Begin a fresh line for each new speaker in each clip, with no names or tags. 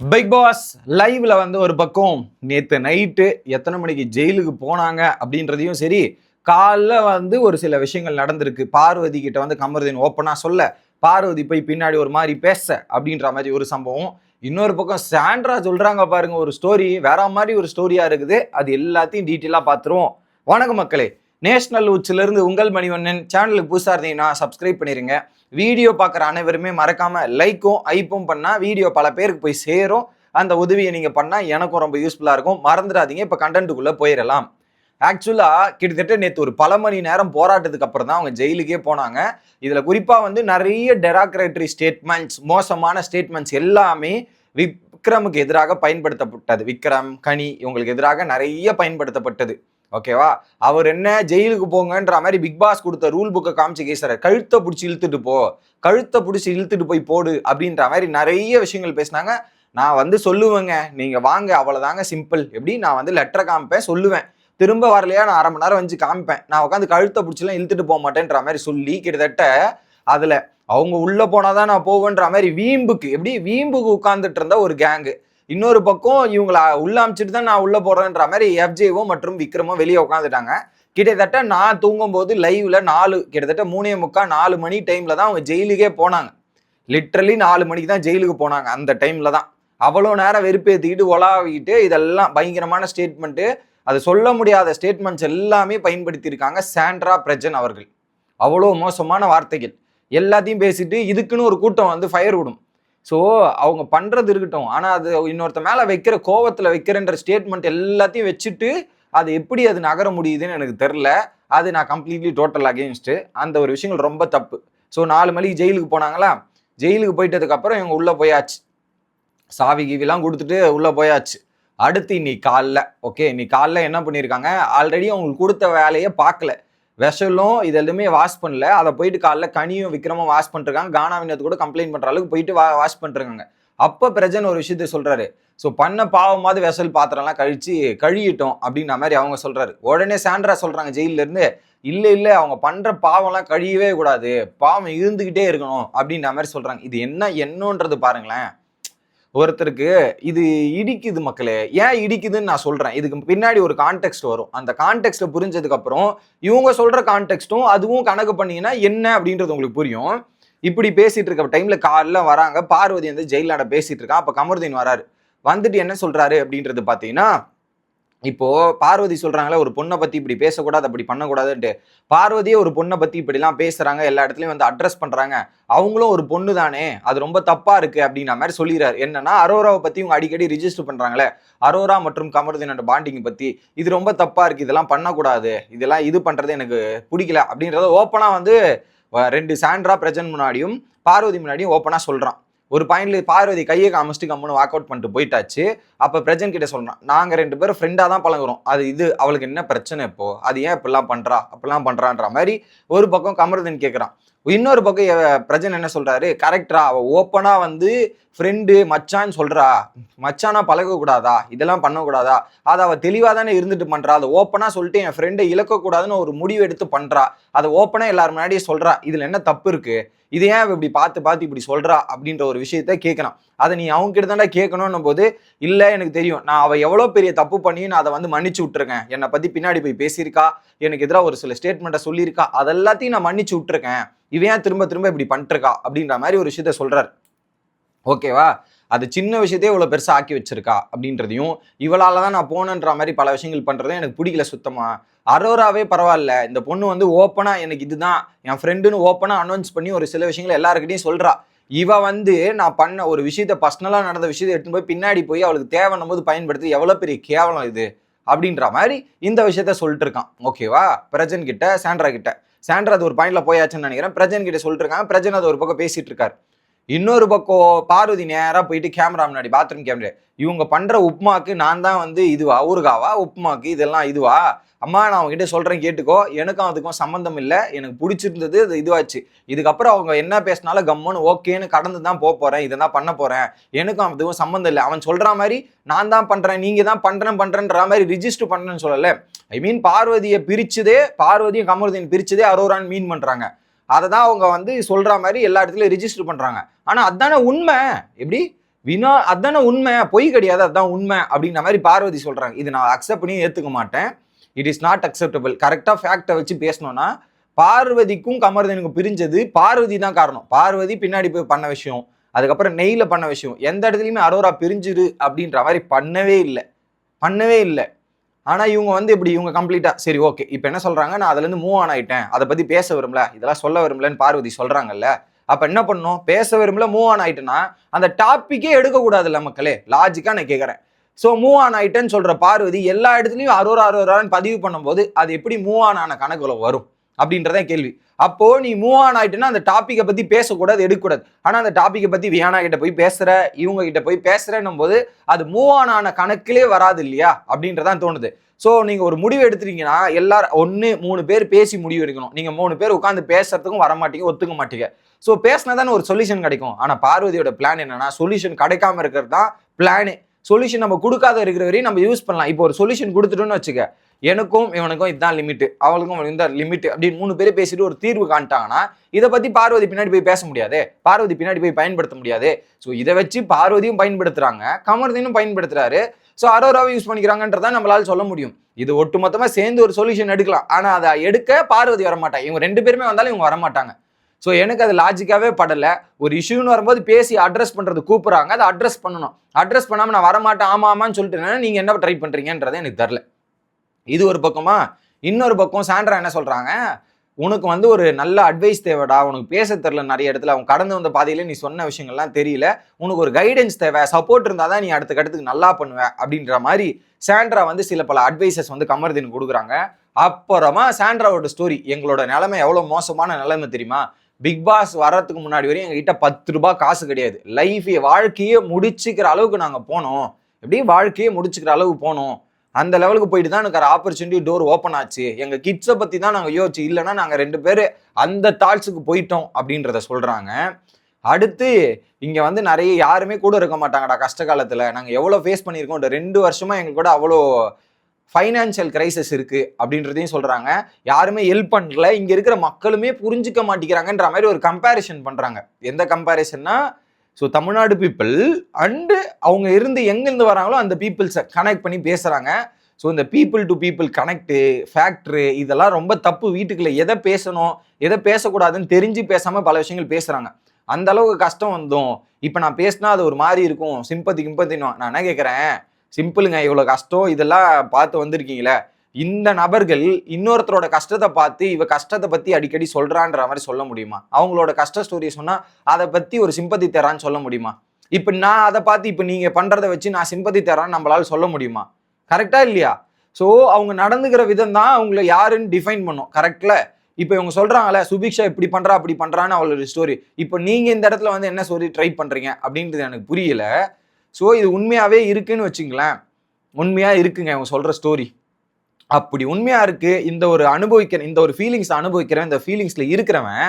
Big pass லைவ்ல வந்து ஒரு பக்கம் நேத்து நைட்டு எத்தனை மணிக்கு ஜெயிலுக்கு போனாங்க அப்படின்றதையும் சரி காலைல வந்து ஒரு சில விஷயங்கள் நடந்திருக்கு. பார்வதி கிட்ட வந்து கமருதீன் ஓப்பனா சொல்ல பார்வதி போய் பின்னாடி ஒரு மாதிரி பேச அப்படின்ற மாதிரி ஒரு சம்பவம். இன்னொரு பக்கம் சாண்ட்ரா சொல்றாங்க பாருங்க ஒரு ஸ்டோரி வேற மாதிரி ஒரு ஸ்டோரியா இருக்குது. அது எல்லாத்தையும் டீட்டெயிலாக பார்த்துருவோம். வணக்கம் மக்களே. நேஷனல் உச்சிலிருந்து உங்கள் மணிவண்ணன் சேனலுக்கு புதுசாக இருந்தீங்கன்னா சப்ஸ்கிரைப் பண்ணிருங்க. வீடியோ பார்க்குற அனைவருமே மறக்காமல் லைக்கும் ஐப்பும் பண்ணால் வீடியோ பல பேருக்கு போய் சேரும். அந்த உதவியை நீங்கள் பண்ணால் எனக்கும் ரொம்ப யூஸ்ஃபுல்லாக இருக்கும். மறந்துடாதீங்க இப்போ கண்டென்ட்டுக்குள்ளே போயிடலாம். ஆக்சுவலாக கிட்டத்தட்ட நேற்று ஒரு பல மணி நேரம் போராட்டத்துக்கு அப்புறம் தான் அவங்க ஜெயிலுக்கே போனாங்க. இதில் குறிப்பாக வந்து நிறைய டெராக்ரேட்டரி ஸ்டேட்மெண்ட்ஸ் மோசமான ஸ்டேட்மெண்ட்ஸ் எல்லாமே விக்ரமுக்கு எதிராக பயன்படுத்தப்பட்டது. விக்ரம் கனி இவங்களுக்கு எதிராக நிறைய பயன்படுத்தப்பட்டது. ஓகேவா? அவர் என்ன ஜெயிலுக்கு போங்கன்ற மாதிரி பிக் பாஸ் கொடுத்த ரூல் புக்கை காமிச்சு கேசுறாரு கழுத்தை பிடிச்சி இழுத்துட்டு போ கழுத்தை பிடிச்சி இழுத்துட்டு போய் போடு அப்படின்ற மாதிரி நிறைய விஷயங்கள் பேசினாங்க. நான் வந்து சொல்லுவேங்க நீங்க வாங்க அவ்வளோதாங்க சிம்பிள் எப்படி? நான் வந்து லெட்டரை காமிப்பேன் சொல்லுவேன். திரும்ப வரலையா? நான் அரை மணி நேரம் வந்து காமிப்பேன். நான் உட்காந்து கழுத்தை பிடிச்சிலாம் இழுத்துட்டு போக மாட்டேன்ற மாதிரி சொல்லி கிட்டத்தட்ட அதுல அவங்க உள்ள போனாதான் நான் போவேன்ற மாதிரி வீம்புக்கு எப்படி? வீம்புக்கு உட்காந்துட்டு இருந்த ஒரு கேங்கு இன்னொரு பக்கம் இவங்கள உள்ள அமைச்சிட்டு தான் நான் உள்ள போறேன்ற மாதிரி எஃப்ஜேவும் மற்றும் விக்ரமும் வெளியே உட்காந்துட்டாங்க கிட்டத்தட்ட நான் தூங்கும்போது லைவ்ல நாலு கிட்டத்தட்ட மூணே முக்கா நாலு மணி டைம்ல தான் அவங்க ஜெயிலுக்கே போனாங்க. லிட்ரலி நாலு மணிக்கு தான் ஜெயிலுக்கு போனாங்க அந்த டைம்ல தான். அவ்வளோ நேரம் வெறுப்பேற்றிக்கிட்டு ஒலாவிக்கிட்டு இதெல்லாம் பயங்கரமான ஸ்டேட்மெண்ட்டு அது சொல்ல முடியாத ஸ்டேட்மெண்ட்ஸ் எல்லாமே பயன்படுத்தியிருக்காங்க சாண்ட்ரா பிரஜன் அவர்கள். அவ்வளோ மோசமான வார்த்தைகள். எல்லாத்தையும் பேசிட்டு இதுக்குன்னு ஒரு கூட்டம் வந்து ஃபயர் விடும். ஸோ அவங்க பண்ணுறது இருக்கட்டும். ஆனால் அது இன்னொருத்த மேலே வைக்கிற கோவத்தில் வைக்கிறன்ற ஸ்டேட்மெண்ட் எல்லாத்தையும் வச்சுட்டு அது எப்படி அது நகர முடியுதுன்னு எனக்கு தெரில அது நான் கம்ப்ளீட்லி டோட்டல் அகேன்ஸ்ட்டு அந்த ஒரு விஷயங்கள் ரொம்ப தப்பு. ஸோ நாலு மணிக்கு ஜெயிலுக்கு போனாங்களா? ஜெயிலுக்கு போயிட்டதுக்கப்புறம் இவங்க உள்ளே போயாச்சு. சாவி கீவிலாம் கொடுத்துட்டு உள்ளே போயாச்சு. அடுத்து இன்னைக்கு காலைல ஓகே இன்னைக்கு காலைல என்ன பண்ணியிருக்காங்க? ஆல்ரெடி அவங்களுக்கு கொடுத்த வேலையை பார்க்கல. விஷலும் இது எல்லாமே வாஷ் பண்ணல. அதை போயிட்டு காலைல கனியும் விக்ரமும் வாஷ் பண்ணிருக்காங்க கானா கூட கம்ப்ளைண்ட் பண்ற அளவுக்கு போயிட்டு வா வாஷ் பண்ணிருக்காங்க அப்போ பிரஜன் ஒரு விஷயத்த சொல்றாரு. ஸோ பண்ண பாவமாவது வெசல் பாத்திரம்லாம் கழிச்சு கழியிட்டோம் அப்படின்ற மாதிரி அவங்க சொல்றாரு. உடனே சாண்ட்ரா சொல்றாங்க ஜெயிலிருந்து இருந்து இல்லை அவங்க பண்ற பாவம்லாம் கழியவே கூடாது. பாவம் இருந்துகிட்டே இருக்கணும் அப்படின்ற மாதிரி சொல்றாங்க. இது என்ன என்னன்றது பாருங்களேன். ஒருத்தருக்கு இது இடிக்குது மக்களே ஏன் இடிக்குதுன்னு நான் சொல்றேன். இதுக்கு பின்னாடி ஒரு கான்டெக்ட் வரும். அந்த கான்டெக்ட் புரிஞ்சதுக்கு அப்புறம் இவங்க சொல்ற கான்டெக்ட்டும் அதுவும் கணக்கு பண்ணீங்கன்னா என்ன அப்படின்றது உங்களுக்கு புரியும். இப்படி பேசிட்டு இருக்க டைம்ல காலைல வராங்க. பார்வதி வந்து ஜெயிலாட பேசிட்டு இருக்கா. அப்ப கமருதீன் வராரு. வந்துட்டு என்ன சொல்றாரு அப்படின்றது பாத்தீங்கன்னா இப்போ பார்வதி சொல்றாங்களே ஒரு பொண்ணை பத்தி இப்படி பேசக்கூடாது அப்படி பண்ணக்கூடாதுன்ட்டு. பார்வதியே ஒரு பொண்ணை பத்தி இப்படிலாம் பேசுறாங்க எல்லா இடத்துலயும் வந்து அட்ரஸ் பண்றாங்க. அவங்களும் ஒரு பொண்ணு தானே அது ரொம்ப தப்பா இருக்கு அப்படின்ற மாதிரி சொல்லிடுறாரு. என்னன்னா அரோராவை பத்தி இவங்க அடிக்கடி ரிஜிஸ்டர் பண்றாங்களே அரோரா மற்றும் கமருதீனோட பாண்டிங் பத்தி. இது ரொம்ப தப்பா இருக்கு இதெல்லாம் பண்ணக்கூடாது இதெல்லாம் இது பண்றது எனக்கு பிடிக்கல அப்படின்றத ஓப்பனா வந்து ரெண்டு சாண்ட்ரா பிரஜன் முன்னாடியும் பார்வதி முன்னாடியும் ஓப்பனா சொல்றான். ஒரு பாயிண்ட்ல பார்வதி கையை காமிச்சிட்டு கம்முன்னு வாக் அவுட் பண்ணிட்டு போயிட்டாச்சு. அப்போ பிரஜன் கிட்ட சொல்றான் நாங்க ரெண்டு பேரும் ஃப்ரெண்டா தான் பழகுறோம். அது இது அவளுக்கு என்ன பிரச்சனை இப்போ? அது ஏன் இப்படிலாம் பண்றா? அப்படிலாம் பண்றான்ற மாதிரி ஒரு பக்கம் கமருதன் கேட்குறான் இன்னொரு பக்கம் பிரஜன் என்ன சொல்றாரு? கரெக்டா அவ ஓப்பனா வந்து ஃப்ரெண்டு மச்சான்னு சொல்றா. மச்சானா பழக கூடாதா இதெல்லாம் பண்ணக்கூடாதா? அதை அவ தெளிவா தானே இருந்துட்டு பண்றா. அதை ஓப்பனா சொல்லிட்டு என் ஃப்ரெண்டை இழக்கக்கூடாதுன்னு ஒரு முடிவு எடுத்து பண்றா. அதை ஓப்பனா எல்லாரும் முன்னாடியே சொல்றா. இதுல என்ன தப்பு இருக்கு? இது ஏன் இப்படி பார்த்து பார்த்து இப்படி சொல்றா? அப்படின்ற ஒரு விஷயத்த கேட்கணும் அதை நீ அவங்க கிட்ட தானே கேட்கணும்னும் போது இல்லை எனக்கு தெரியும். நான் அவள் எவ்வளோ பெரிய தப்பு பண்ணி நான் அதை வந்து மன்னிச்சு விட்டுருக்கேன். என்னை பற்றி பின்னாடி போய் பேசியிருக்கா? எனக்கு எதிராக ஒரு சில ஸ்டேட்மெண்ட்டை சொல்லியிருக்கா? அதெல்லாத்தையும் நான் மன்னிச்சு விட்டுருக்கேன். இவன் ஏன் திரும்ப திரும்ப இப்படி பண்ணிருக்கா அப்படின்ற மாதிரி ஒரு விஷயத்த சொல்கிறார் ஓகேவா? அது சின்ன விஷயத்தையே இவ்வளோ பெருசாக ஆக்கி வச்சிருக்கா அப்படின்றதையும் இவளால் தான் நான் போனன்ற மாதிரி பல விஷயங்கள் பண்ணுறதும் எனக்கு பிடிக்கல சுத்தமாக அரோராவே பரவாயில்ல. இந்த பொண்ணு வந்து ஓப்பனாக எனக்கு இதுதான். என் ஃப்ரெண்டுன்னு ஓப்பனாக அனௌன்ஸ் பண்ணி ஒரு சில விஷயங்களை எல்லாருக்கிட்டையும் சொல்கிறா இவ வந்து நான் பண்ண ஒரு விஷயத்த பர்சனலாக நடந்த விஷயத்தை எடுத்துன்னு போய் பின்னாடி போய் அவளுக்கு தேவைன்னும் போது பயன்படுத்தி எவ்வளோ பெரிய கேவலம் இது அப்படின்ற மாதிரி இந்த விஷயத்த சொல்லிட்டு இருக்கான். ஓகேவா பிரஜன் கிட்ட சாண்ட்ரா கிட்ட. சாண்ட்ரா அது ஒரு பாயிண்ட்ல போயாச்சுன்னு நினைக்கிறேன். பிரஜன் கிட்ட சொல்லிட்டு இருக்காங்க. பிரஜன் அது ஒரு பக்கம் பேசிட்டு இருக்காரு. இன்னொரு பக்கம் பார்வதி நேராக போயிட்டு கேமரா முன்னாடி பாத்ரூம் கேமரா இவங்க பண்ணுற உப்புமாக்கு நான் தான் வந்து இதுவா? ஊறுகாவா? உப்புமாக்கு இதெல்லாம் இதுவா? அம்மா நான் அவங்ககிட்ட சொல்கிறேன் கேட்டுக்கோ. எனக்கும் அதுக்கும் சம்மந்தம் இல்லை. எனக்கு பிடிச்சிருந்தது அது இதுவாச்சு. இதுக்கப்புறம் அவங்க என்ன பேசினாலும் கம்முன்னு ஓகேன்னு கடந்து தான் போக போகிறேன் இதை தான் பண்ண போகிறேன் எனக்கும் அதுவும் சம்மந்தம் இல்லை. அவன் சொல்கிற மாதிரி நான் தான் பண்ணுறேன் நீங்கள் தான் பண்ணுறேன் பண்ணுறேன்ற மாதிரி ரிஜிஸ்டர் பண்ணுறேன்னு சொல்லலை. ஐ மீன் பார்வதியை பிரிச்சதே பார்வதியும் கமருதீன் பிரிச்சதே அரோரான்னு மீன் பண்ணுறாங்க அதை தான் அவங்க வந்து சொல்கிற மாதிரி எல்லா இடத்துலையும் ரிஜிஸ்டர் பண்ணுறாங்க ஆனால் அதானே உண்மை? எப்படி? வினா அதானே உண்மை? பொய் கிடையாது அதுதான் உண்மை அப்படின்ற மாதிரி பார்வதி சொல்கிறாங்க இது நான் அக்செப்ட் பண்ணி ஏற்றுக்க மாட்டேன். இட் இஸ் நாட் அக்செப்டபிள் கரெக்டாக ஃபேக்டை வச்சு பேசணும்னா பார்வதிக்கும் கமர்தனுக்கும் பிரிஞ்சது பார்வதி தான் காரணம். பார்வதி பின்னாடி போய் பண்ண விஷயம் அதுக்கப்புறம் நெய்யில் பண்ண விஷயம். எந்த இடத்துலையுமே அரோரா பிரிஞ்சிரு அப்படின்ற மாதிரி பண்ணவே இல்லை. பண்ணவே இல்லை. ஆனால் இவங்க வந்து இப்படி இவங்க கம்ப்ளீட்டாக சரி ஓகே இப்போ என்ன சொல்கிறாங்க நான் அதுலேருந்து மூவ் ஆன் ஆகிட்டேன் அதை பற்றி பேச விரும்பல. இதெல்லாம் சொல்ல விரும்பலன்னு பார்வதி சொல்கிறாங்கல்ல அப்போ என்ன பண்ணும் பேச விரும்பல மூவ் ஆன் ஆகிட்டேன்னா அந்த டாப்பிக்கே எடுக்கக்கூடாதுல்ல மக்களே. லாஜிக்காக நான் கேட்குறேன் ஸோ மூவ் ஆன் ஆயிட்டேன்னு சொல்கிற பார்வதி எல்லா இடத்துலயும் அரோரா அரோரான்னு பதிவு பண்ணும்போது அது எப்படி மூவ் ஆன் ஆன கணக்குல வரும்? அப்படின்றதான் கேள்வி. அப்போ நீ மூவ் ஆன் ஆயிட்டுன்னா அந்த டாப்பிக்கை பத்தி பேசக்கூடாது எடுக்கக்கூடாது. ஆனா அந்த டாப்பிக்கை பத்தி வியானா கிட்ட போய் பேசுற இவங்க கிட்ட போய் பேசுறேன்னும் போது அது மூவ் ஆன் ஆன கணக்கிலே வராது இல்லையா? அப்படின்றதான் தோணுது. ஸோ நீங்க ஒரு முடிவு எடுத்துட்டீங்கன்னா எல்லாரும் ஒன்று மூணு பேர் பேசி முடிவு எடுக்கணும். நீங்க மூணு பேர் உட்காந்து பேசுறதுக்கும் வர மாட்டீங்க ஒத்துக்க மாட்டீங்க. ஸோ பேசினா தானே ஒரு சொல்யூஷன் கிடைக்கும். ஆனா பார்வதியோட பிளான் என்னன்னா சொல்யூஷன் கிடைக்காம இருக்கிறது தான் பிளானு சொல்யூஷன் நம்ம கொடுக்காத இருக்கிற வரையும் நம்ம யூஸ் பண்ணலாம். இப்போ ஒரு சொல்யூஷன் கொடுத்துட்டோன்னு வச்சுக்க எனக்கும் இவனுக்கும் இதுதான் லிமிட் அவளுக்கும் இந்த லிமிட் அப்படின்னு மூணு பேர் பேசிட்டு ஒரு தீர்வு காண்டாங்கன்னா இதை பத்தி பார்வதி பின்னாடி போய் பேச முடியாது. பார்வதி பின்னாடி போய் பயன்படுத்த முடியாது. ஸோ இதை வச்சு பார்வதியும் பயன்படுத்துறாங்க கமர்தீனும் பயன்படுத்துறாரு. ஸோ அரோராவை யூஸ் பண்ணிக்கிறாங்கன்றதான் நம்மளால சொல்ல முடியும். இது ஒட்டுமொத்தமாக சேர்ந்து ஒரு சொல்யூஷன் எடுக்கலாம். ஆனால் அதை எடுக்க பார்வதி வரமாட்டாங்க. இவங்க ரெண்டு பேருமே வந்தாலும் இவங்க வரமாட்டாங்க. ஸோ எனக்கு அது லாஜிக்காகவே படலை. ஒரு இஷ்யூன்னு வரும்போது பேசி அட்ரஸ் பண்ணுறது கூப்பிட்றாங்க. அதை அட்ரஸ் பண்ணணும். அட்ரஸ் பண்ணாமல் நான் வரமாட்டேன் ஆமா ஆமான்னு சொல்லிட்டு நீங்கள் என்ன ட்ரை பண்ணுறீங்கன்றது எனக்கு தெரில இது ஒரு பக்கமா? இன்னொரு பக்கம் சாண்ட்ரா என்ன சொல்கிறாங்க உனக்கு வந்து ஒரு நல்ல அட்வைஸ் தேவைடா. உனக்கு பேச தெரில நிறைய இடத்துல. அவன் கடந்து வந்த பாதையில நீ சொன்ன விஷயங்கள்லாம் தெரியல. உனக்கு ஒரு கைடன்ஸ் தேவை. சப்போர்ட் இருந்தால் தான் நீ அடுத்த கட்டத்துக்கு நல்லா பண்ணுவ அப்படின்ற மாதிரி சாண்ட்ரா வந்து சில பல அட்வைசஸ் வந்து கமர்தீன் கொடுக்குறாங்க. அப்புறமா சாண்ட்ராவோட ஸ்டோரி எங்களோட நிலைமை எவ்வளோ மோசமான நிலைமை தெரியுமா? பிக் பாஸ் வர்றதுக்கு முன்னாடி வரையும் எங்ககிட்ட பத்து ரூபாய் காசு கிடையாது. லைஃபே வாழ்க்கையே முடிச்சுக்கிற அளவுக்கு நாங்கள் போனோம். எப்படி? வாழ்க்கையே முடிச்சுக்கிற அளவுக்கு போனோம். அந்த லெவலுக்கு போயிட்டு தான் எனக்கு ஆப்பர்ச்சுனிட்டி டோர் ஓப்பன் ஆச்சு. எங்கள் கிட்ஸை பற்றி தான் நாங்கள் யோசிச்சு இல்லைன்னா நாங்கள் ரெண்டு பேர் அந்த தாட்ஸுக்கு போயிட்டோம் அப்படின்றத சொல்கிறாங்க அடுத்து இங்கே வந்து நிறைய யாருமே கூட இருக்க மாட்டாங்கடா கஷ்ட காலத்தில். நாங்கள் எவ்வளோ ஃபேஸ் பண்ணியிருக்கோம் ரெண்டு வருஷமாக எங்கள் கூட அவ்வளோ ஃபைனான்சியல் கிரைசஸ் இருக்குது அப்படின்றதையும் சொல்கிறாங்க யாருமே ஹெல்ப் பண்ணல. இங்கே இருக்கிற மக்களுமே புரிஞ்சுக்க மாட்டேங்கிறாங்கன்ற மாதிரி ஒரு கம்பேரிஷன் பண்ணுறாங்க எந்த கம்பேரிசன்னா ஸோ தமிழ்நாடு பீப்புள் அண்டு அவங்க இருந்து எங்கேருந்து வராங்களோ அந்த பீப்புள்ஸை கனெக்ட் பண்ணி பேசுகிறாங்க ஸோ இந்த people to people connect factor இதெல்லாம் ரொம்ப தப்பு. வீட்டுக்குள்ளே எதை பேசணும் எதை பேசக்கூடாதுன்னு தெரிஞ்சு பேசாமல் பல விஷயங்கள் பேசுகிறாங்க அந்த அளவுக்கு கஷ்டம் வந்தும். இப்போ நான் பேசினா அது ஒரு மாதிரி இருக்கும். சிம்பத்தி கிம்பத்தின்னு நான் என்ன கேட்குறேன் சிம்பிளுங்க இவ்வளோ கஷ்டம் இதெல்லாம் பார்த்து வந்திருக்கீங்களே. இந்த நபர்கள் இன்னொருத்தரோட கஷ்டத்தை பார்த்து இவ கஷ்டத்தை பத்தி அடிக்கடி சொல்றான்ற மாதிரி சொல்ல முடியுமா? அவங்களோட கஷ்ட ஸ்டோரி சொன்னா அதை பத்தி ஒரு சிம்பத்தி தரான்னு சொல்ல முடியுமா? இப்ப நான் அதை பார்த்து இப்ப நீங்க பண்றதை வச்சு நான் சிம்பத்தி தரான்னு நம்மளால சொல்ல முடியுமா? கரெக்டா இல்லையா? ஸோ அவங்க நடந்துக்கிற விதம் தான் அவங்கள யாருன்னு டிஃபைன் பண்ணும். கரெக்ட்ல இப்போ இவங்க சொல்கிறாங்களே சுபிக்ஷா இப்படி பண்றா அப்படி பண்றான்னு அவளோட ஸ்டோரி இப்போ நீங்க இந்த இடத்துல வந்து என்ன சொல்லி ட்ரை பண்றீங்க? அப்படின்றது எனக்கு புரியல. ஸோ இது உண்மையாகவே இருக்குன்னு வச்சுங்களேன். உண்மையாக இருக்குங்க அவங்க சொல்கிற ஸ்டோரி அப்படி உண்மையாக இருக்குது இந்த ஒரு அனுபவிக்கிற இந்த ஒரு ஃபீலிங்ஸ் அனுபவிக்கிறவன் இந்த ஃபீலிங்ஸில் இருக்கிறவன்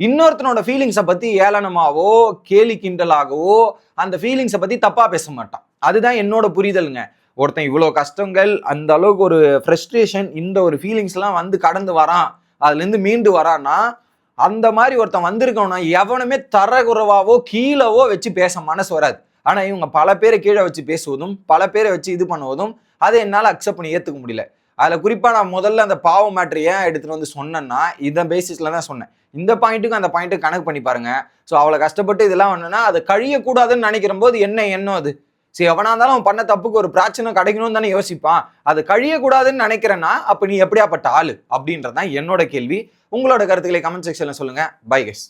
இன்னொருத்தனோட ஃபீலிங்ஸை பற்றி ஏளனமாவோ கேலி கிண்டலாகவோ அந்த ஃபீலிங்ஸை பற்றி தப்பாக பேச மாட்டான். அதுதான் என்னோட புரிதலுங்க. ஒருத்தன் இவ்வளோ கஷ்டங்கள் அந்த அளவுக்கு ஒரு ஃப்ரெஸ்ட்ரேஷன் இந்த ஒரு ஃபீலிங்ஸ்லாம் வந்து கடந்து வரான். அதுலேருந்து மீண்டு வரான்னா அந்த மாதிரி ஒருத்தன் வந்திருக்கவனா எவனுமே தரகுறவாவோ கீழவோ வச்சு பேச மனசு வராது. ஆனால் இவங்க பல பேரை கீழே வச்சு பேசுவதும் பல பேரை வச்சு இது பண்ணுவதும் அதை என்னால் அக்செப்ட் பண்ணி ஏற்றுக்க முடியல. அதில் குறிப்பாக நான் முதல்ல அந்த பாவ மேட்ரு ஏன் எடுத்துகிட்டு வந்து சொன்னேன்னா இந்த பேசிஸில் தான் சொன்னேன். இந்த பாயிண்ட்டுக்கும் அந்த பாயிண்ட்டுக்கு கணக்கு பண்ணி பாருங்க. ஸோ அவளை கஷ்டப்பட்டு இதெல்லாம் ஒன்றுனா அது கழியக்கூடாதுன்னு நினைக்கிற போது என்ன எண்ணம் அது? சரி எவனா இருந்தாலும் அவன் பண்ண தப்புக்கு ஒரு பிரச்சனை கிடைக்கணும்னு தானே யோசிப்பான். அது கழியக்கூடாதுன்னு நினைக்கிறேன்னா அப்போ நீ எப்படியாப்பட்ட ஆள்? அப்படின்றது தான் என்னோட கேள்வி. உங்களோட கருத்துக்களை கமெண்ட் செக்ஷனில் சொல்லுங்கள் பை கெஸ்